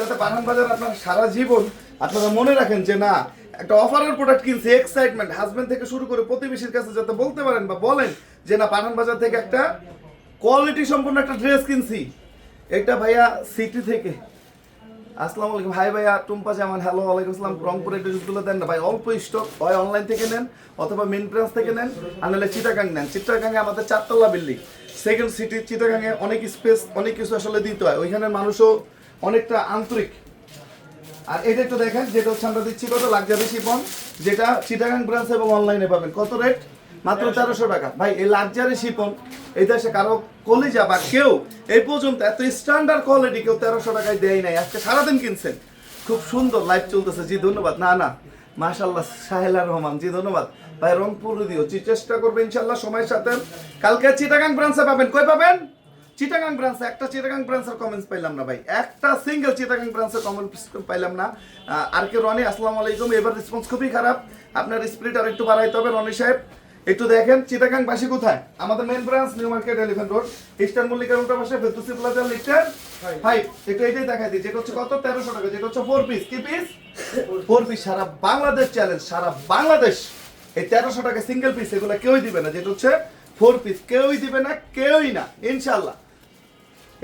যাতে পাঠান বাজার আপনার সারা জীবন আপনারা মনে রাখেন যে না, একটা অফারের প্রোডাক্ট কিনছে এক্সাইটমেন্ট হাজবেন্ড থেকে শুরু করে প্রতিবেশীর কাছে যাতে বলতে পারেন বা বলেন যে না পাঠান বাজার থেকে একটা কোয়ালিটি সম্পূর্ণ একটা ড্রেস কিনছি। এটা ভাইয়া সিটি থেকে। আসসালামু আলাইকুম। হাই ভাইয়া, টুম্পা জামান। হ্যালো ওয়ালাইকুম আসসালাম। রংপুরে ড্রেসগুলো দেন না। ভাই, অল্প স্টক হয় অনলাইন থেকে নেন, অথবা মেন ব্রাঞ্চ থেকে নেন আর নাহলে চিটাগাং নেন। চিটাগাংয়ে আমাদের চারতলা বিল্ডিং সেকেন্ড সিটি চিটাগাংয়ে অনেক স্পেস অনেক কিছু আসলে দিতে হয়। ওইখানে মানুষও অনেকটা আন্তরিক। আর এটা একটু দেখেন যেটা হচ্ছে আমরা দিচ্ছি কত? লাক্সারি শিপন যেটা চিটাগাং ব্রাঞ্চ এবং অনলাইনে পাবেন। কত রেট মাত্র তেরোশো। টাকা। ভাই এই লাক্সারি শিপন এই দেশে কারও কলিজা বা কেউ এই পর্যন্ত এত স্ট্যান্ডার্ড কোয়ালিটি কেউ তেরোশো টাকায় দেয় নাই। আজকে সারাদিন কিনছেন। খুব সুন্দর লাইভ চলতেছে। জি ধন্যবাদ। না না। মাশাল্লাহ সাহেলা রহমান। জি ধন্যবাদ। ভাই রংপুর দিও। চেষ্টা করবে ইনশাল্লাহ সময়ের সাথে। কালকে চিটাগাং ব্রাঞ্চে পাবেন। কই পাবেন? চিটাগাং ব্রাঞ্চে একটা চিটাগাং ব্রাঞ্চের কমেন্টস পাইলাম না ভাই। একটা সিঙ্গেল চিটাগাং ব্রাঞ্চের কমেন্টস পাইলাম না। আর কে রনি আসসালামু আলাইকুম। এবার রেসপন্স খুবই খারাপ। আপনার স্পিরিট আর একটু বাড়াইতে হবে রনি সাহেব। একটু দেখেন চিটাগাং বাসী কোথায়? আমাদের main branch new market elephant road eastern মল্লিকার উল্টা পাশে ফেতুসি প্লাজা লিটার ফাইভ একটু এটাই দেখাই দিই যেটা হচ্ছে কত? তেরোশো টাকা যেটা হচ্ছে ফোর পিস কি পিস ফোর পিস সারা বাংলাদেশ চ্যালেঞ্জ সারা বাংলাদেশ। এই তেরোশো টাকা সিঙ্গেল পিস এগুলো কেউই দিবে না। যেটা হচ্ছে ফোর পিস কেউই দিবে না কেউই না। ইনশাল্লাহ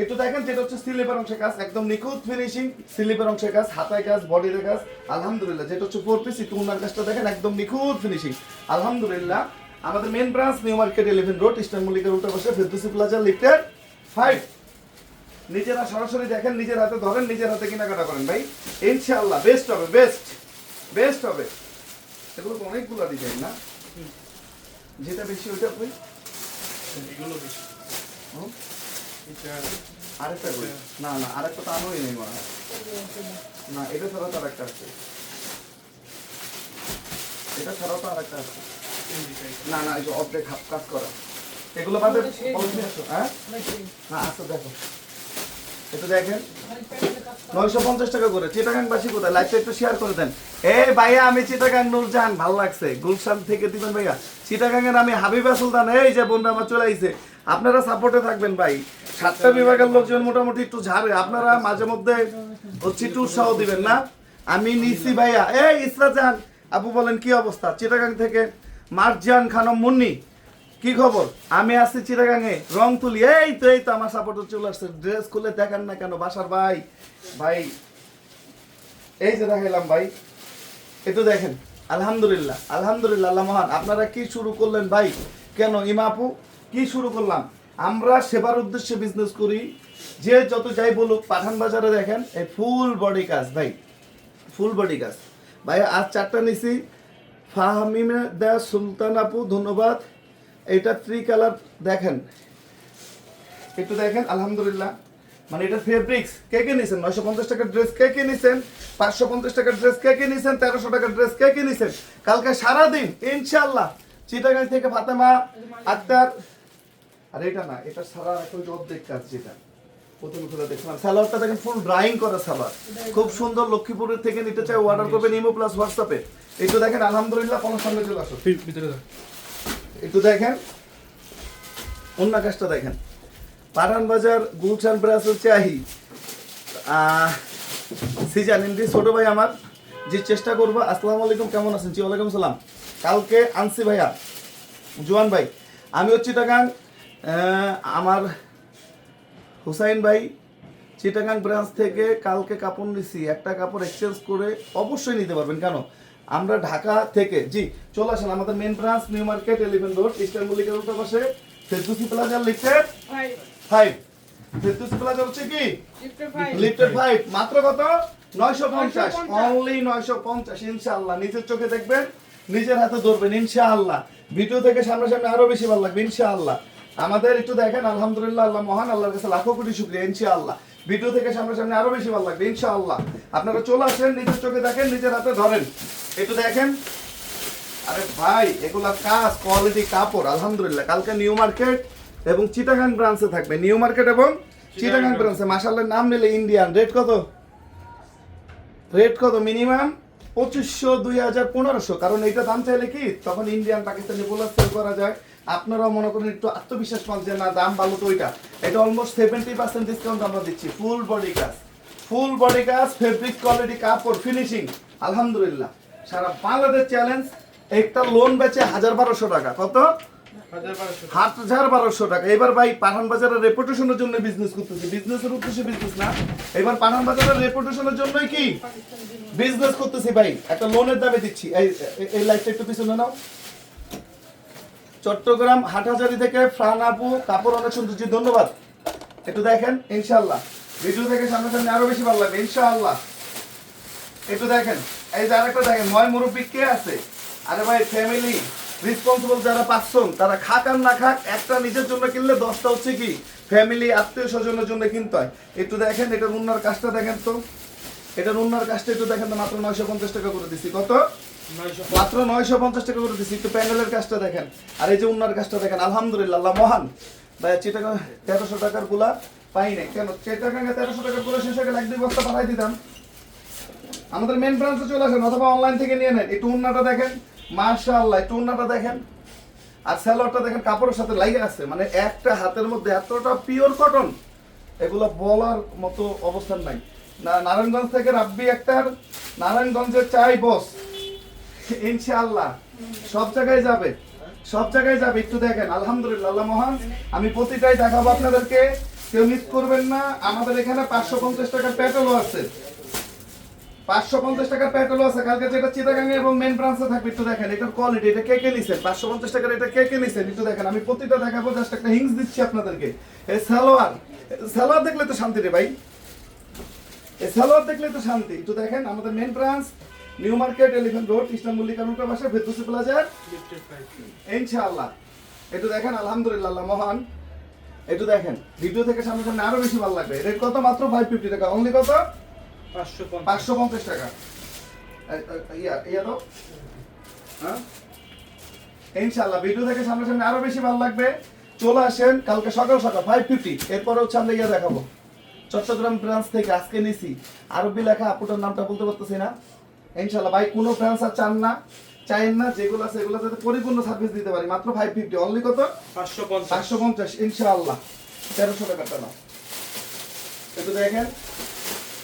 একটু দেখেন যেটা হচ্ছে স্লিপের অংশের কাজ একদম নিখুঁত ফিনিশিং স্লিপের অংশের কাজ হাতায় কাজ বডির কাজ। আলহামদুলিল্লাহ যেটা হচ্ছে ফোর পিস একটু উনার কাজটা দেখেন একদম নিখুঁত ফিনিশিং আলহামদুলিল্লাহ আমাদের main branch new market elephant road eastern মল্লিকের উল্টা পাশে ফেরদুসি প্লাজা লিফটেড ফাইভ নিজেরা সরাসরি দেখেন নিজের হাতে ধরেন নিজের হাতে কেনাকাটা করেন ভাই। ইনশাআল্লাহ বেস্ট হবে বেস্ট বেস্ট হবে। এগুলো তো অনেকগুলো ডিজাইন না? যেটা বেশি ওইটা আপনি? এগুলো বেশি। আরেকটা কই? না না আরেকটা তো আনোই নেই মনে হয়। না এটা ছাড়া তো আরেকটা আছে। এটা ছাড়াও তো আরেকটা আছে। না না এই যে অর্ধেক হাফ কাজ করা। এগুলো বাদে হ্যাঁ? না আচ্ছা দেখো। এটা দেখেন। নয়শো পঞ্চাশ টাকা করে। চিটাগাং বাসী কোথায় লাইভটা একটু শেয়ার করে দেন। এ ভাইয়া আমি চিটাগাং নূরজাহান ভালো লাগছে। গুলশান থেকে দিবেন ভাইয়া। চিটাগাং এর আমি হাবিবা সুলতান এই যে বোনরা আমার চলে আইছে। আপনারা সাপোর্টে থাকবেন ভাই। সাতটা বিভাগের লোকজন মোটামুটি একটু ঝাড়ে। আপনারা মাঝে মধ্যে হচ্ছে একটু উৎসাহ দিবেন না? আমি নিসি ভাইয়া। এই ইসরা জাহান আপু বলেন কি অবস্থা? চিটাগাং থেকে মার্জান খানম মুন্নি, কি খবর? আমি আসছি চিটাগাঙে, রং তুলি। এই তো এই তো, আমার সাপোর্টার চলে আসছে। ড্রেস খুলে দেখান না কেন বাসার ভাই? ভাই, এই যে দেখাইলাম ভাই একটু দেখেন। আলহামদুলিল্লাহ আলহামদুলিল্লাহ, আল্লাহ মহান। আপনারা কি শুরু করলেন ভাই? কেন, ইমাপু? কি শুরু করলাম? আমরা সেবার উদ্দেশ্যে বিজনেস করি। যে যত যাই বলুক, পাঠান বাজারে দেখেন, এই ফুল বডি কাজ ভাই। ফুল বডি কাজ ভাই, আজ চারটা নিছি। ফাহমিমা দা, সুলতান আপু, ধন্যবাদ। এটা থ্রি কালার দেখেন। একটু দেখেন, আলহামদুলিল্লাহ। মানে এটা ফেব্রিক্স কে কে নিছেন? নয়শো পঞ্চাশ টাকার ড্রেস কে কে নিছেন? পাঁচশো পঞ্চাশ টাকার ড্রেস কে কে নিছেন? তেরোশো টাকার ড্রেস কে কে নিছেন? কালকে সারাদিন ইনশাল্লাহ চিটাগাং থেকে ফাতেমা আক্তার আর এটা না এটা সারা একটা অর্ধেক কাজ যেটা। প্রথমে খুলে দেখলাম। সালোয়ারটা দেখেন ফুল ড্রাইং করা সালোয়ার খুব সুন্দর লক্ষ্মীপুরের থেকে নিতে চাই অর্ডার করবেন ইমো প্লাস হোয়াটসঅ্যাপে একটু দেখেন আলহামদুলিল্লাহ কোনো সামনে চলে আসো। ভিতরে একটু দেখেন অন্য কাজটা দেখেন। পাঠান বাজার গুলশান ব্রাস চাই সিজান ইন্দি ছোট ভাই আমার যে চেষ্টা করব। আসসালামু আলাইকুম কেমন আছেন? জি ওয়ালাইকুম সালাম। কালকে আনসি ভাইয়া জোয়ান ভাই। আমি হচ্ছি টাকান আমার হুসাইন ভাই চিটাগাং ব্রাঞ্চ থেকে কালকে কাপড় নিছি একটা কাপড় এক্সচেঞ্জ করে অবশ্যই নিতে পারবেন। কেন? আমরা ঢাকা থেকে জি চলে আসেন আমাদের main branch new market elephant road eastern মল্লিকের উল্টো পাশে ফেরদুসি প্লাজার লিফটেড ফাইভ ফেরদুসি প্লাজা হচ্ছে কি? লিফটেড ফাইভ মাত্র কত? নয়শো পঞ্চাশ। অনলি নয়শো পঞ্চাশ ইনশাআল্লাহ। নিজের চোখে দেখবেন নিজের হাতে ধরবেন ইনশাআল্লাহ। ভিডিও থেকে সামনাসামনি আরও বেশি ভালো লাগবে ইনশাআল্লাহ। আমাদের একটু দেখেন আলহামদুলিল্লাহ আল্লাহ মহান আল্লাহর কাছে লাখো কোটি শুক্রিয়া ইনশাআল্লাহ। ভিডিও থেকে সামনাসামনি আরও বেশি ভালো লাগবে ইনশাআল্লাহ। আপনারা চলে আসেন নিজের চোখে দেখেন নিজের হাতে ধরেন। একটু দেখেন। আরে ভাই এগুলা কাজ কোয়ালিটি কাপড় আলহামদুলিল্লাহ। কালকে নিউ মার্কেট এবং চিটাগাং ব্রাঞ্চে থাকবে। নিউ মার্কেট এবং চিটাগাং ব্রাঞ্চে মাসাল্লাহ নাম নিলে ইন্ডিয়ান রেট কত? রেট কত মিনিমাম পঁচিশশো, দুই হাজার, পনেরোশো। কারণ এইটা দাম চাইলে কি, তখন ইন্ডিয়ান পাকিস্তানি বোলার সেল করা যায়। আপনারাও মনে করেন একটু আত্মবিশ্বাস পান যে, না, দাম ভালো তো ওইটা। এটা অলমোস্ট সেভেন্টি পার্সেন্ট ডিসকাউন্ট আমরা দিচ্ছি। ফুল বডি কাজ ফুল বডি কাজ ফেব্রিক কোয়ালিটি কাপড় ফিনিশিং আলহামদুলিল্লাহ। সারা বাংলাদেশ চ্যালেঞ্জ একটা লোন বেচে হাজার বারোশো টাকা। কত? হাজার বারোশো টাকা। এবার ভাই পাঠান বাজারের রেপুটেশনের জন্য বিজনেস করতেছি। বিজনেসের উদ্দেশ্যে বিজনেস না। এবার পাঠান বাজারের রেপুটেশনের কি? বিজনেস করতেছি ভাই। একটা লোনের দিচ্ছি। এই, এই- একটু পিছনে নাও। চট্টগ্রাম, হাটহাজারি থেকে ফ্রান আপু কাপড় অনেক সুন্দর ধন্যবাদ। একটু দেখেন, ইনশাআল্লাহ। ভিডিও থেকে সামনে সামনে আরও বেশি ভালো লাগবে, ইনশাআল্লাহ। একটু দেখেন। এই যে আরেকটা দেখেন ময় মুরব্বী কে আছে? আরে ভাই ফ্যামিলি রেসপন্সিবল যারা পাচ্ছেন তারা খাক আর না খাক একটা নিজের জন্য কিনলে দশটা হচ্ছে কি? ফ্যামিলি আত্মীয় স্বজনের জন্য কিনতে হয়। একটু দেখেন এটার উন্নার কাজটা দেখেন তো। এটার উন্নার কাজটা একটু দেখেন তো মাত্র নয়শো পঞ্চাশ টাকা করে দিচ্ছি কত? মাত্র নয়শো পঞ্চাশ টাকা করে দিচ্ছি একটু প্যান্ডেলের কাজটা দেখেন। আর এই যে উন্নার কাজটা দেখেন আলহামদুলিল্লাহ আল্লাহ মহান। ভাই চিটাকা তেরোশো টাকারগুলা পাই নাই। কেন? চিটাকা তেরোশো টাকারগুলো শেষ হয়ে গেলে এক দুই বস্তা পাঠাই দিতাম। আমাদের মেন ব্রাঞ্চে চলে আসেন অথবা অনলাইন থেকে নিয়ে নেন। একটু উন্নাটা দেখেন। মাশাআল্লাহ উন্নাটা দেখেন। আর স্যালোয়ারটা দেখেন, কাপড়ের সাথে লাগে আছে। মানে একটা হাতের মধ্যে এতটা পিওর কটন এগুলো বলার মতো অবস্থান নাই। না, নারায়ণগঞ্জ থেকে রাব্বি একটার নারায়ণগঞ্জের চাই বস ইনশাআল্লাহ, সব জায়গায় যাবে, সব জায়গায় যাবে। একটু দেখেন, আলহামদুলিল্লাহ, আল্লাহ মহান। আমি প্রতিটাই দেখাবো আপনাদেরকে, কেউ মিস করবেন না। আমাদের এখানে পাঁচশো পঞ্চাশ টাকার পেট্রোলও আছে। পাঁচশো পঞ্চাশ টাকার পেট্রোল আছে কালকে যেটা চিটাগাঙ্গে এবং মেন ব্রাঞ্চে থাকবে একটু দেখেন এটার কোয়ালিটি এটা কে কে নিছেন? পাঁচশো পঞ্চাশ টাকার এটা কে কে নিছেন? একটু দেখেন আমি প্রতিটা দেখাবো জাস্ট একটা হিংস দিচ্ছি আপনাদেরকে। এই সালোয়ার সালোয়ার দেখলে তো শান্তি রে ভাই। এই সালোয়ার দেখলে তো শান্তি। একটু দেখেন আমাদের main branch new market elephant road eastern Mallika রোডের পাশে ভেদুসি প্লাজার ইনশাআল্লাহ। একটু দেখেন আলহামদুলিল্লাহ মহান। একটু দেখেন ভিডিও থেকে সামনে সামনে আরও বেশি ভালো লাগবে। রেট কত মাত্র? ফাইভ ফিফটি টাকা। অনলি কত? পাঁচশো পঞ্চাশ। টাকা। ইয়া ইয়া দাও হ্যাঁ? ইনশাল্লাহ ভিডিও থেকে সামনে সামনে আরও বেশি ভালো লাগবে। চলে আসেন কালকে সকাল সকাল ফাইভ ফিফটি এরপরে হচ্ছে আমরা ইয়ে দেখাবো। চট্টগ্রাম ব্রাঞ্চ থেকে আজকে নিছি। আরবি লেখা আপুটার নামটা বলতে পারতেছি না। ইনশাল্লাহ ভাই কোনো ব্রাঞ্চ আর চান না। চাইেন না যেগুলো আছে এগুলো যাতে পরিপূর্ণ সার্ভিস দিতে পারি। মাত্র ফাইভ ফিফটি অনলি কত? পাঁচশো পঞ্চাশ। পাঁচশো পঞ্চাশ ইনশাআল্লাহ। তেরোশো টাকাটা নাও একটু দেখেন।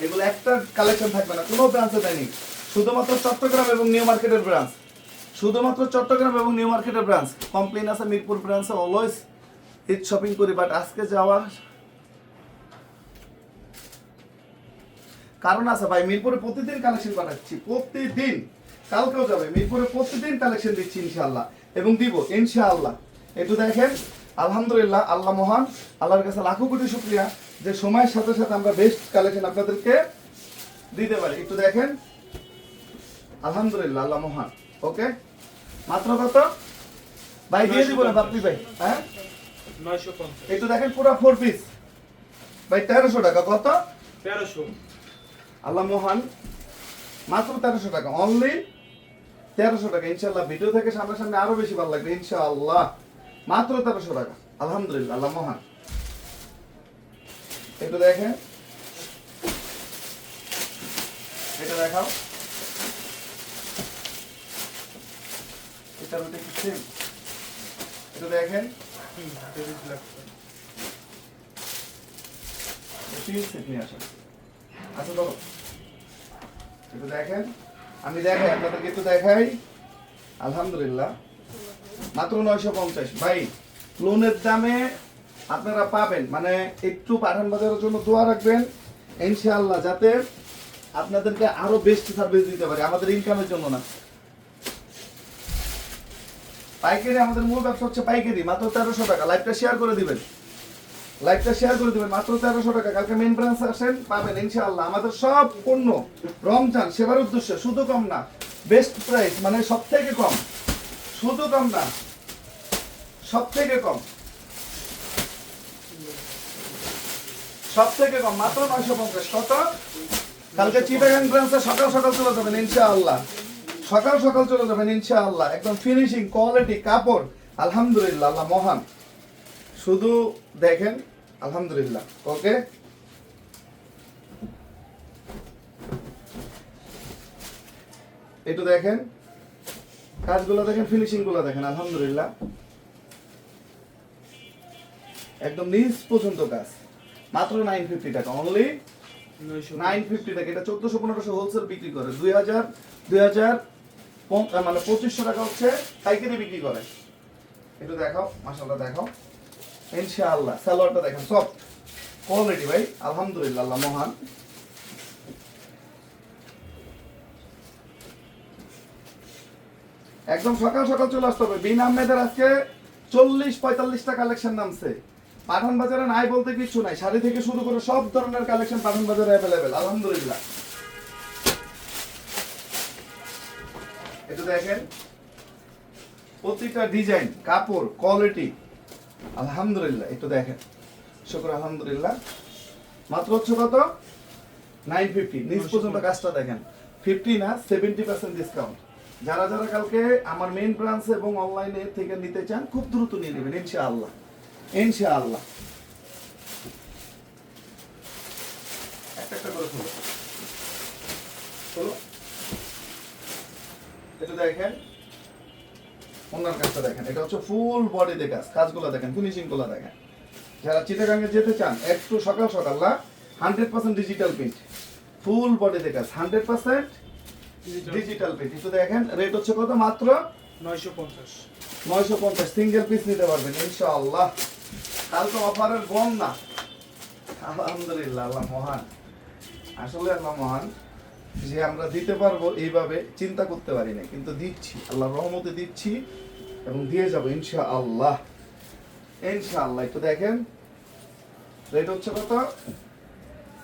এগুলো একটা কালেকশন থাকবে না, কোনো ব্রাঞ্চে দেয়নি। শুধুমাত্র চট্টগ্রাম এবং নিউ মার্কেটের ব্রাঞ্চ শুধুমাত্র চট্টগ্রাম এবং নিউ মার্কেটের ব্রাঞ্চ কমপ্লেন আছে মিরপুর ব্রাঞ্চে অলওয়েজ ঈদ শপিং করি বাট আজকে যাওয়া কারণ আছে ভাই, মিরপুরে প্রতিদিন কালেকশন পাঠাচ্ছি, প্রতিদিন। কালকেও যাবে, মিরপুরে প্রতিদিন কালেকশন দিচ্ছি ইনশাআল্লাহ, এবং দিব, ইনশাআল্লাহ। একটু দেখেন, আলহামদুলিল্লাহ, আল্লাহ মহান, আল্লাহর কাছে লাখো কোটি শুক্রিয়া। যে সময়ের সাথে সাথে আমরা বেস্ট কালেকশন আপনাদেরকে দিতে পারি। একটু দেখেন। আলহামদুলিল্লাহ আল্লাহ মহান। ওকে মাত্র কত? ভাই দিয়ে দিব না বাপ্পি ভাই। হ্যাঁ? একটু দেখেন পুরো ফোর পিস ভাই তেরোশো টাকা কত? তেরোশো। আল্লাহ মহান। মাত্র তেরোশো টাকা। অনলি তেরোশো টাকা। ইনশাল্লাহ ভিডিও থেকে সামনে সামনে আরও বেশি ভালো লাগবে ইনশাআল্লাহ। মাত্র তেরোশো টাকা। আলহামদুলিল্লাহ আল্লাহ মহান। একটু দেখেন। এটা দেখাও। এটা দেখেন। দেখেন। আমি দেখাই, আপনাদেরকে একটু দেখাই। আলহামদুলিল্লাহ। মাত্র নয়শো পঞ্চাশ। ভাই লোনের দামে আপনারা পাবেন। মানে একটু পাঠান বাজারের জন্য দোয়া রাখবেন। ইনশাআল্লাহ যাতে আপনাদেরকে আরও বেস্ট সার্ভিস দিতে পারে। আমাদের ইনকামের জন্য না। পাইকারি আমাদের মূল ব্যবসা হচ্ছে পাইকারি, মাত্র তেরোশো টাকা। লাইভটা শেয়ার করে দিবেন। লাইভটা শেয়ার করে দিবেন, মাত্র তেরোশো টাকা। কালকে মেন ব্রাঞ্চ আসেন, পাবেন ইনশাআল্লাহ। আমাদের সব পণ্য, রমজান সেবার উদ্দেশ্যে, শুধু কম না। বেস্ট প্রাইস মানে সব থেকে কম। শুধু কম না সব থেকে কম। সব থেকে কম, মাত্র নয়শো পঞ্চাশ। কত? কালকে চিটাগাং ব্রাঞ্চে সকাল সকাল চলে যাবেন, ইনশাআল্লাহ। সকাল সকাল চলে যাবেন, ইনশাআল্লাহ। একদম ফিনিশিং কোয়ালিটি কাপড়। আলহামদুলিল্লাহ, আল্লাহ মহান। শুধু দেখেন, আলহামদুলিল্লাহ। ওকে? একটু দেখেন। কাজগুলো দেখেন ফিনিশিংগুলো দেখেন, আলহামদুলিল্লাহ। একদম নিজ পর্যন্ত কাজ। মাত্র নাইন ফিফটি টাকা অনলি নাইন ফিফটি টাকা। এটা চোদ্দশো পনেরোশো হোলসেল বিক্রি করে। দুই হাজার দুই হাজার মানে পঁচিশশো টাকা হচ্ছে পাইকারি বিক্রি করে। একটু দেখাও মাসাল্লাহ দেখাও। ইনশাআল্লাহ সালোয়ারটা দেখেন সব কোয়ালিটি ভাই আলহামদুলিল্লাহ আল্লাহ মহান। একদম সকাল সকাল চলে আসতে হবে। বিন আহমেদের আজকে চল্লিশ পঁয়তাল্লিশটা কালেকশন নামছে। পাঠান বাজারে নাই বলতে কিছু নাই। শাড়ি থেকে শুরু করে সব ধরনের কালেকশন পাঠান বাজারে অ্যাভেলেবেল আলহামদুলিল্লাহ। এটা দেখেন ডিজাইন কাপড় কোয়ালিটি আলহামদুলিল্লাহ একটু দেখেন। শুক্র, আলহামদুলিল্লাহ। মাত্র হচ্ছে কত? নাইন ফিফটি নিচ পর্যন্ত কাজটা দেখেন। ফিফটি না সেভেন্টি পার্সেন্ট ডিসকাউন্ট যারা যারা কালকে আমার মেইন ব্রাঞ্চ এবং অনলাইনে থেকে নিতে চান, খুব দ্রুত নিয়ে নেবেন, ইনশাআল্লাহ। ইনশাআল্লাহ। একটা একটা করে খুলো খোলো এটা দেখেন। ওনার কাজটা দেখেন। এটা হচ্ছে ফুল বডিতে কাজ। কাজগুলো দেখেন। ফিনিশিংগুলো দেখেন। যারা চিটাগাঙ্গে যেতে চান একটু সকাল সকাল না? Hundred percent digital print full বডিতে কাজ। হান্ড্রেড পার্সেন্ট ডিজিটাল প্রিন্ট একটু দেখেন। রেট হচ্ছে কত? মাত্র নয়শো পঞ্চাশ। নয়শো পঞ্চাশ। সিঙ্গেল পিস নিতে পারবেন ইনশাআল্লাহ। কালকে অফারের বম না আলহামদুলিল্লাহ আল্লাহ মহান। আসলে আল্লাহ মহান যে আমরা দিতে পারব এইভাবে চিন্তা করতে পারি না কিন্তু দিচ্ছি আল্লাহ রহমতে দিচ্ছি এবং দিয়ে যাব ইনশা আল্লাহ ইনশাআল্লাহ একটু দেখেন। রেট হচ্ছে কত?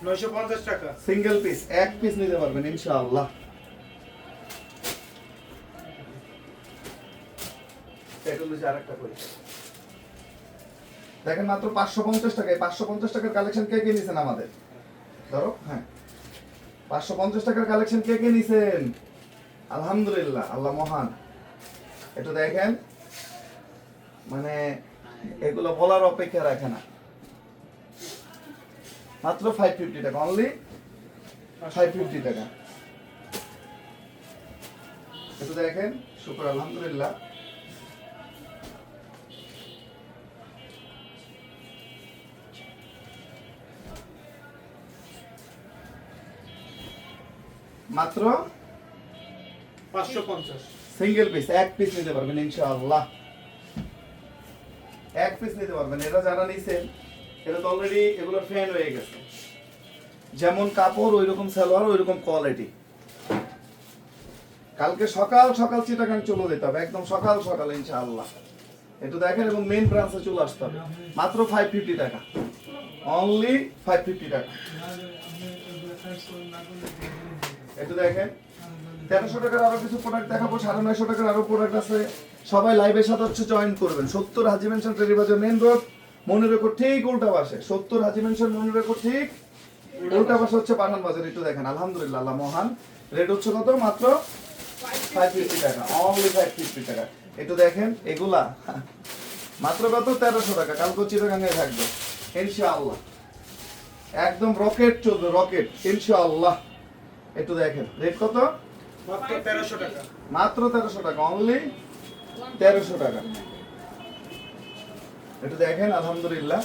নয়শো পঞ্চাশ টাকা। সিঙ্গেল পিস এক পিস নিতে পারবেন ইনশাআল্লাহ। টেকনোলজি আরেকটা করি দেখেন মাত্র পাঁচশো পঞ্চাশ টাকায়, পাঁচশো পঞ্চাশ টাকার কালেকশন কে কে নিছেন আমাদের? ধরো হ্যাঁ। পাঁচশো পঞ্চাশ টাকার কালেকশন কে কে নিছেন? আলহামদুলিল্লাহ, আল্লাহ মহান। এটা দেখেন। মানে এগুলো বলার অপেক্ষা রাখে না। মাত্র ফাইভ ফিফটি টাকা অনলি ফাইভ ফিফটি টাকা। এটা দেখেন, শুক্র, আলহামদুলিল্লাহ। মাত্র পাঁচশো পঞ্চাশ। সিঙ্গেল পিস এক পিস নিতে পারবেন ইনশাআল্লাহ। এক পিস নিতে পারবেন এটা যারা নিছেন এটা তো অলরেডি এগুলো ফ্যান হয়ে গেছে। যেমন কাপড় ওই রকম সালোয়ার ওই রকম কোয়ালিটি কালকে সকাল সকাল চিটাগাং চলে যেতে হবে একদম সকাল সকাল ইনশাআল্লাহ। একটু দেখেন এবং মেইন ব্রাঞ্চে চলে আসতে হবে। মাত্র ফাইভ ফিফটি টাকা। অনলি ফাইভ ফিফটি টাকা। দেখেন। তেরোশো টাকার কিছু প্রোডাক্ট দেখাবো, সাড়ে নয়শো টাকার প্রোডাক্ট আছে। সবাই লাইভের সাথে হচ্ছে জয়েন করবেন। সত্তর হাজি মেনশন মেন রোড ঠিক সত্তর হাজি মেনশন মনে ঠিক হচ্ছে দেখেন, আলহামদুলিল্লাহ মহান। রেট হচ্ছে কত? মাত্র ফাইভ টাকা। ফাইভ ফিফটি টাকা। একটু দেখেন, এগুলা, মাত্র কত? তেরোশো টাকা। কালকে চিরগাঙ্গায় থাকবে। ইনশাআল্লাহ। একদম রকেট চলবে রকেট ইনশাআল্লাহ। একটু দেখেন রেট কত? মাত্র তেরোশো টাকা। মাত্র তেরোশো টাকা অনলি তেরোশো টাকা। একটু দেখেন আলহামদুলিল্লাহ।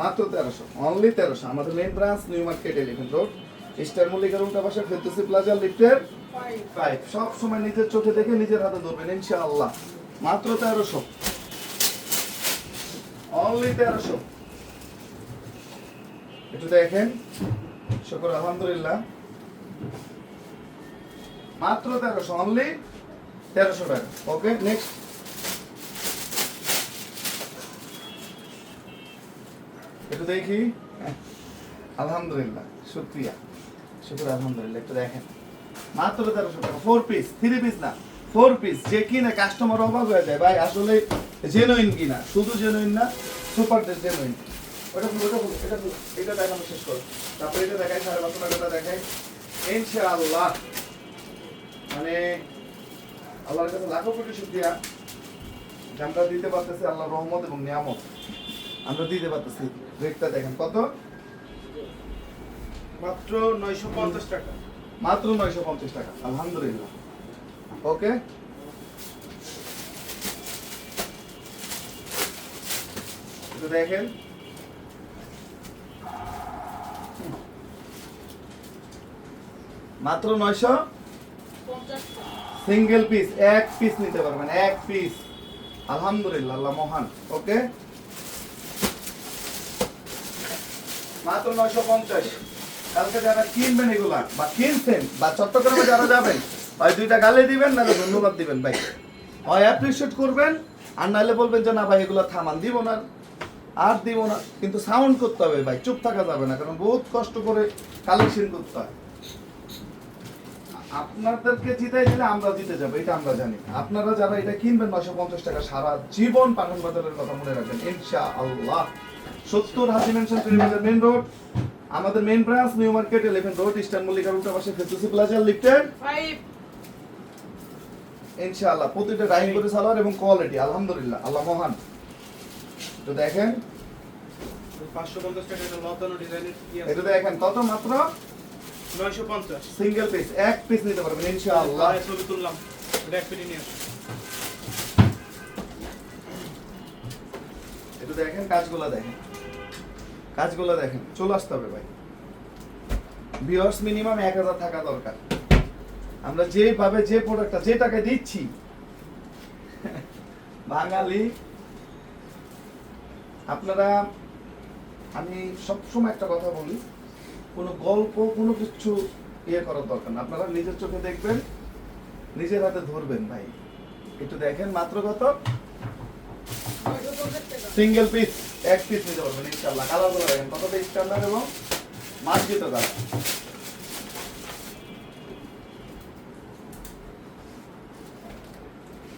মাত্র তেরোশো অনলি তেরোশো। আমাদের main branch New Market Elephant Road star মল্লিকার উল্টা পাশে ফেরদৌসি প্লাজা লিফটের ফাইভ সব সময় নিজের চোখে দেখে নিজের হাতে ধরবেন ইনশাআল্লাহ। মাত্র তেরোশো। অনলি তেরোশো। একটু দেখেন। শুকর, আলহামদুলিল্লাহ। মাত্র তেরোশো অনলি তেরোশো টাকা। ওকে নেক্সট একটু দেখি। আলহামদুলিল্লাহ, শুক্রিয়া। শুক্র, আলহামদুলিল্লাহ, একটু দেখেন। মাত্র তেরোশো টাকা ফোর পিস থ্রি পিস না ফোর পিস যে কিনে কাস্টমার অবাক হয়ে যায়, ভাই, আসলে জেনুইন কিনা, শুধু জেনুইন না সুপার জেনুইন ওটা ওটা এটা এটা দেখানো শেষ করো তারপরে এটা দেখাই সাড়ে পাঁচশো টাকাটা দেখাই। ইনশাআল্লাহ। মানে আল্লাহর কাছে লাখো কোটি শুক্রিয়া। যে আমরা দিতে পারতেছি আল্লাহর রহমত এবং নিয়ামত। আমরা দিতে পারতেছি। রেটটা দেখেন কত? মাত্র নয়শো পঞ্চাশ টাকা। মাত্র নয়শো পঞ্চাশ টাকা। আলহামদুলিল্লাহ। ওকে? দেখেন। মাত্র নয়শো সিঙ্গেল পিস, এক পিস নিতে পারবেন, এক পিস। আলহামদুলিল্লাহ, আল্লাহ মহান, ওকে? মাত্র নয়শো পঞ্চাশ। কালকে যারা কিনবেন এগুলা, বা কিনছেন, বা চট্টগ্রামে যারা যাবেন দুইটা গালে দিবেন না ধন্যবাদ দিবেন, ভাই। হয় অ্যাপ্রিসিয়েট করবেন, আর নাহলে বলবেন যে, না, ভাই, এগুলো থামান, দিব না। আর দিব না, কিন্তু সাউন্ড করতে হবে, ভাই, চুপ থাকা যাবে না, কারণ বহুত কষ্ট করে কালেকশন করতে হয়। আপনাদেরকে জিতাই দিলে আমরা জিতে যাব এটা আমরা জানি। আপনারা যারা এটা কিনবেন নয়শো পঞ্চাশ টাকা সারা জীবন পাঠান বাজারের কথা মনে রাখবেন ইনশা আল্লাহ সত্তর হাজি মেনশন টেলিভিশন মেন রোড আমাদের main branch New Market Elephant Road eastern মল্লিকার উল্টা পাশে ফেসুসি প্লাজা লিফটেড ইনশাআল্লাহ প্রতিটা ডাইং করে সালোয়ার এবং কোয়ালিটি আলহামদুলিল্লাহ আল্লাহ মহান। তো দেখেন। পাঁচশো পঞ্চাশ টাকা এটা লতানো ডিজাইনের কি আছে? এটা দেখেন কত মাত্র? নয়শো পঞ্চাশ। সিঙ্গেল পিস এক পিস নিতে পারবেন ইনশাআল্লাহ। আল্লাহ ছবি তুললাম এটা এক পেটি নিয়ে একটু দেখেন কাজগুলো দেখেন। কাজগুলো দেখেন চলে আসতে হবে ভাই। ভিউয়ার্স মিনিমাম এক হাজার থাকা দরকার। আমরা যেভাবে যে প্রোডাক্টটা যে টাকায় দিচ্ছি বাঙালি আপনারা আমি সবসময় একটা কথা বলি কোনো গল্প, কোনো কিছু ইয়ে করার দরকার না। আপনারা নিজের চোখে দেখবেন, নিজের হাতে ধরবেন ভাই। একটু দেখেন মাত্র কত? সিঙ্গেল পিস এক পিস নিতে পারবেন, ইনশাআল্লাহ। কালারগুলো দেখেন, কতটা স্ট্যান্ডার্ড এবং মার্জিত কালার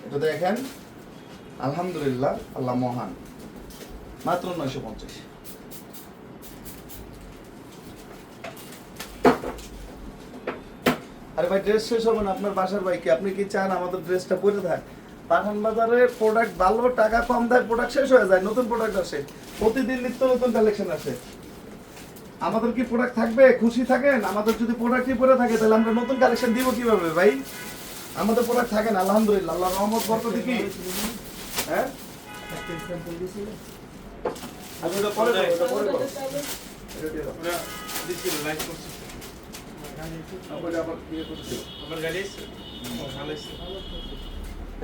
এটা দেখেন। আলহামদুলিল্লাহ, আল্লাহ মহান। মাত্র নয়শো পঞ্চাশ। আরে ভাই ড্রেস শেষ হবে না, আপনার বাসার ভাই কি আপনি কি চান আমাদের ড্রেসটা পরে থাক? পাঠান বাজারে প্রোডাক্ট ভালো, টাকা কম দেয় প্রোডাক্ট শেষ হয়ে যায়, নতুন প্রোডাক্ট আসে। প্রতিদিন নিত্য নতুন কালেকশন আসে। আমাদের কি প্রোডাক্ট থাকবে? খুশি থাকেন? আমাদের যদি প্রোডাক্টই পরে থাকে, তাহলে আমরা নতুন কালেকশন দিব কীভাবে ভাই? আমাদের প্রোডাক্ট থাকেন আলহামদুলিল্লাহ আল্লাহ রহমত বরকত কি? হ্যাঁ? ওটা পরে পরে।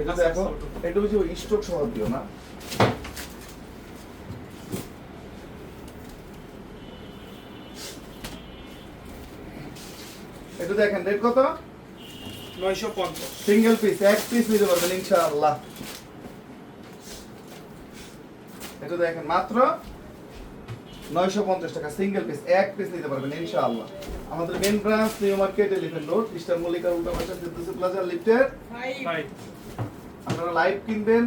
এটা দেখো এটা হচ্ছে দিও না? এটা দেখেন রেট কত? নয়শো পঞ্চাশ। সিঙ্গেল পিস এক পিস নিতে পারবেন ইনশাআল্লাহ। এটা দেখেন মাত্র নয়শো পঞ্চাশ টাকা সিঙ্গেল পিস এক পিস নিতে পারবেন ইনশাআল্লাহ। আমাদের main branch New Market Elephant Road eastern মল্লিকার উল্টা পাশে সিদ্ধি প্লাজা লিফটেড ভাই আপনারা লাইভ কিনবেন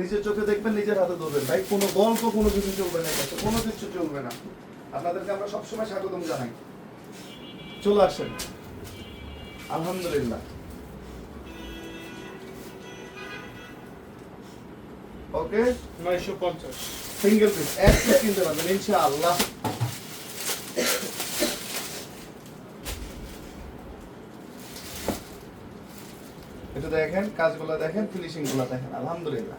নিজের চোখে দেখবেন নিজের হাতে ধরবেন। ভাই কোনো গল্প কোনো কিছু চলবে না এটাতে, কোনো কিছু চলবে না। আপনাদেরকে আমরা সবসময় স্বাগতম জানাই। চলে আসেন। আলহামদুলিল্লাহ। ওকে নয়শো পঞ্চাশ। এটা দেখেন, কাজগুলো দেখেন ফিনিশিংগুলো দেখেন, আলহামদুলিল্লাহ।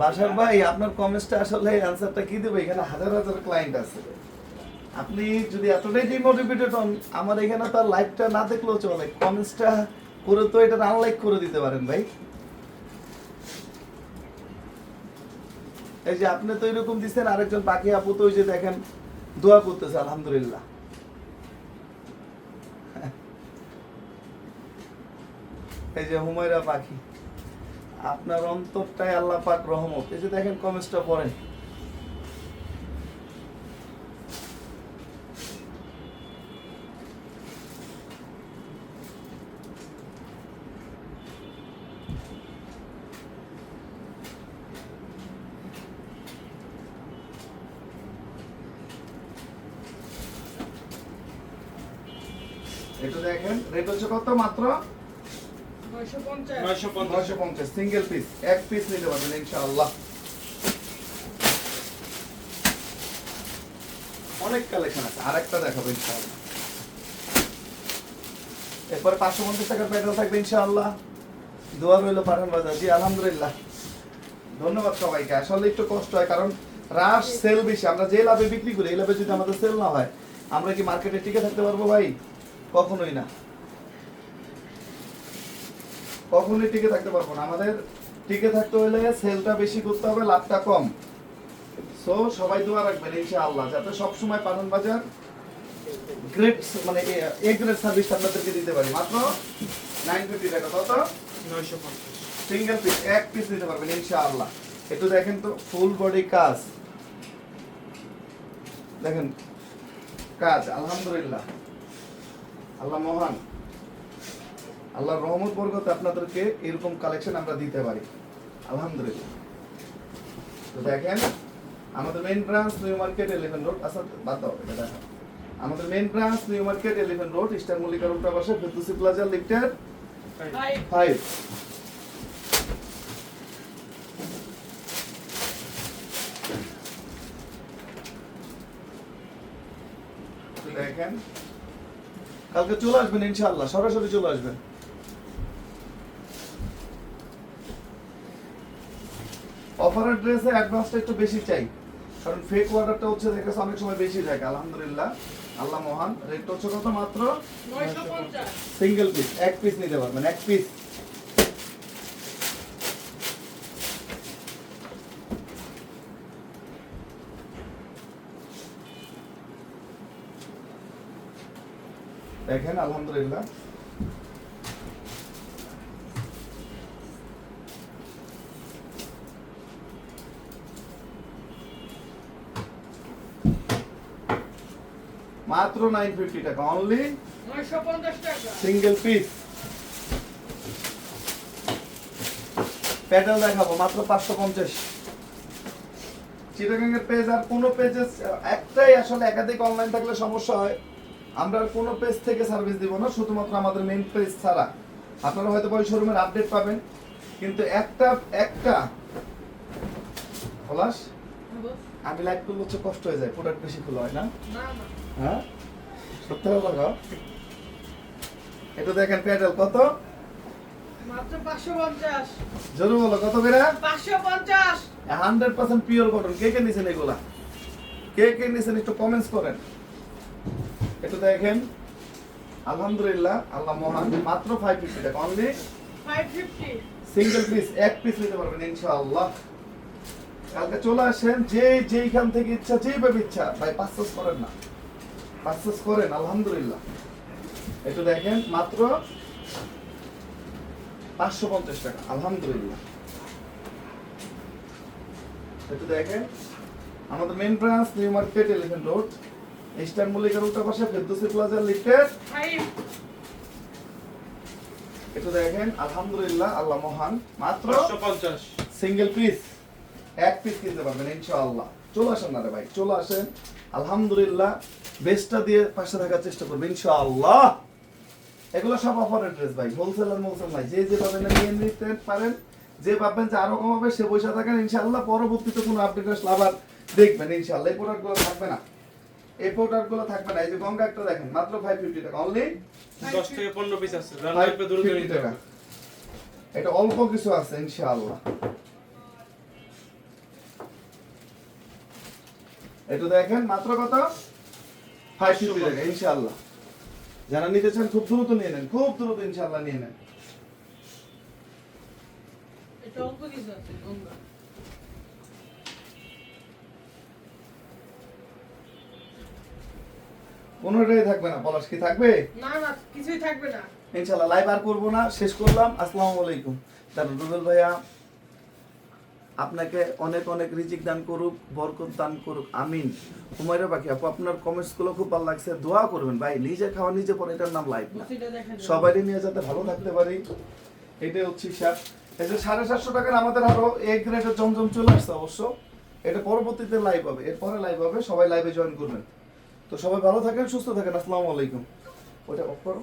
বাসার ভাই, আপনার কমেন্টটা আসলে অ্যান্সারটা কি দেবো? এখানে হাজার হাজার ক্লায়েন্ট আছে। আপনি যদি এতটাই ডিমোটিভেটেড হন, আমার এখানে তার লাইভটা না দেখলেও চলে। কমেন্টসটা করে তো এটা আনলাইক করে দিতে পারেন ভাই। এই যে আপনি তো এরকম দিচ্ছেন আরেকজন বাকি আপু তো ওই যে দেখেন, দোয়া করতেছে, আলহামদুলিল্লাহ। এই যে হুমায়রা পাখি, আপনার অন্তরটাই আল্লাহ পাক রহমত। এই যে দেখেন কমেন্টসটা পড়েন এটা দেখেন রেট হচ্ছে কত মাত্র? নয়শো পঞ্চাশ। সিঙ্গেল পিস এক পিস নিতে পারবেন ইনশাআল্লাহ। অনেক কালেকশন আছে আর একটা দেখাবো ইনশাআল্লাহ। এরপরে পাঁচশো পঞ্চাশ টাকার থাকবে ইনশাআল্লাহ। দোয়া রইল পাঠান বাজার জি আলহামদুলিল্লাহ। ধন্যবাদ সবাইকে। আসলে একটু কষ্ট হয় কারণ রাশ সেল বেশি। আমরা যে লাভে বিক্রি করি এই লাভে যদি আমাদের সেল না হয় আমরা কি মার্কেটে টিকে থাকতে পারব ভাই? কখনোই না। কখনোই টিকে থাকতে পারব না। আমাদের টিকে থাকতে হলে সেলটা বেশি করতে হবে লাভটা কম। সো সবাই দোয়া রাখবেন ইনশাআল্লাহ যাতে সবসময় পাঠান বাজার গ্রেট মানে এ গ্রেড সার্ভিস আপনাদেরকে দিতে পারি। মাত্র নাইন ফিফটি টাকা কত? নয়শো পঞ্চাশ। সিঙ্গেল পিস এক পিস নিতে পারবেন ইনশাআল্লাহ। একটু দেখেন তো ফুল বডি কাজ। দেখেন কাজ আলহামদুলিল্লাহ। আল্লাহ মহান। আল্লাহর রহমত, বরকতে আপনাদেরকে এরকম কালেকশন আমরা দিতে পারি। আলহামদুলিল্লাহ। তো দেখেন, আমাদের main branch new market eleven Road আচ্ছা বাদ দাও, এটা দেখো। আমাদের main branch New Market Elephant Road eastern Mallika রোডটা পাশে ফেরদৌসি প্লাজা লিফটের ফাইভ দেখেন, কালকে চলে আসবেন ইনশাআল্লাহ, সরাসরি চলে আসবেন অফারের ড্রেসে অ্যাডভান্সটা একটু বেশি চাই। কারণ ফেক অর্ডারটা হচ্ছে দেখে অনেক সময় বেশি যায় আলহামদুলিল্লাহ আল্লাহ মহান। রেটটা হচ্ছে কত মাত্র? সিঙ্গেল পিস এক পিস নিতে পারবেন এক পিস দেখেন আলহামদুলিল্লাহ। মাত্র নাইন ফিফটি টাকা অনলি সিঙ্গেল পিস প্যাডেল দেখাবো মাত্র পাঁচশো পঞ্চাশ। চিটাগাঙ্গের পেজ আর কোনো পেজে একটাই আসলে একাধিক অনলাইন থাকলে সমস্যা হয়। আমরা আর কোনো পেজ থেকে সার্ভিস দিব না শুধুমাত্র আমাদের মেইন পেজ ছাড়া। আপনারা হয়তো ওই শোরুমের আপডেট পাবেন। কিন্তু একটা একটা পলাশ আমি লাইভ করলে হচ্ছে কষ্ট হয়ে যায় প্রোডাক্ট বেশি খোলা হয় না। হ্যাঁ? সত্যি কথা এটা দেখেন প্যাডেল কত? জরুর বলো কত করে? হান্ড্রেড পার্সেন্ট পিওর কটন কে কে নিছেন এগুলা? কে কে নিছেন একটু কমেন্টস করেন। একটু দেখেন। আলহামদুলিল্লাহ আল্লাহ মহান। মাত্র ফাইভ ফিফটি টাকা অনলি সিঙ্গেল পিস এক পিস নিতে পারবেন ইনশাআল্লাহ। কালকে চলে আসেন যে যেইখান থেকে ইচ্ছা যেইভাবে ইচ্ছা। ভাই পার্সেস করেন না। পার্সেস করেন আলহামদুলিল্লাহ। একটু দেখেন মাত্র পাঁচশো পঞ্চাশ টাকা আলহামদুলিল্লাহ। একটু দেখেন আমাদের main branch New Market Elephant Road eastern মল্লিকার উল্টা পাশে ফেরদৌসি প্লাজা লিফটেড একটু দেখেন আলহামদুলিল্লাহ আল্লাহ মহান। মাত্র পঞ্চাশ। সিঙ্গেল পিস এক পিস কিনতে পারবেন ইনশাআল্লাহ। চলে আসেন না রে ভাই চলে আসেন। আলহামদুলিল্লাহ বেস্টটা দিয়ে পাশে থাকার চেষ্টা করবেন ইনশাআল্লাহ। এগুলো সব অফারের ড্রেস ভাই হোলসেল আর মোলসেল নাই। যে যে পাবেন নিয়ে নিতে পারেন। যে পাবেন যে আরও কমাবে সে পয়সা থাকেন ইনশাআল্লাহ। পরবর্তীতে কোনো আপডেট আসলে আবার দেখবেন ইনশাআল্লাহ। এই প্রোডাক্টগুলো থাকবে না। এই প্রোডাক্টগুলো থাকবে না। এই যে গঙ্গা একটা দেখেন মাত্র ফাইভ ফিফটি টাকা অনলি দশ থেকে পনেরো পিস আছে। টাকা। এটা অল্প কিছু আছে ইনশাআল্লাহ। একটু দেখেন মাত্র কত? ফাইভ ফিফটি টাকা ইনশাআল্লাহ। যারা নিতে চান খুব দ্রুত নিয়ে নেন খুব দ্রুত ইনশাআল্লাহ নিয়ে নেন। কোনোটাই থাকবে না পলাশ কি থাকবে? না না কিছুই থাকবে না। ইনশাআল্লাহ লাইভ আর করব না শেষ করলাম আসসালামু আলাইকুম। তার রুবেল ভাইয়া আপনাকে অনেক অনেক রিজিক দান করুক বরকত দান করুক আমিন। হুমায়রা বাকি আপু আপনার কমেন্টসগুলো খুব ভালো লাগছে। দোয়া করবেন ভাই নিজে খাওয়া নিজে পরে এটার নাম লাইভ না। সবাই নিয়ে যাতে ভালো থাকতে পারি এটাই হচ্ছে স্যার এই যে সাড়ে সাতশো টাকার আমাদের আরও এক গ্রেডের জমজম চলে আসছে অবশ্য। এটা পরবর্তীতে লাইভ হবে। এরপরে লাইভ হবে সবাই লাইভে জয়েন করবেন। তো সবাই ভালো থাকেন সুস্থ থাকেন। আসসালামু আলাইকুম। ওটা অফ করো।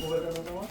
মোবাইলটা তোমার।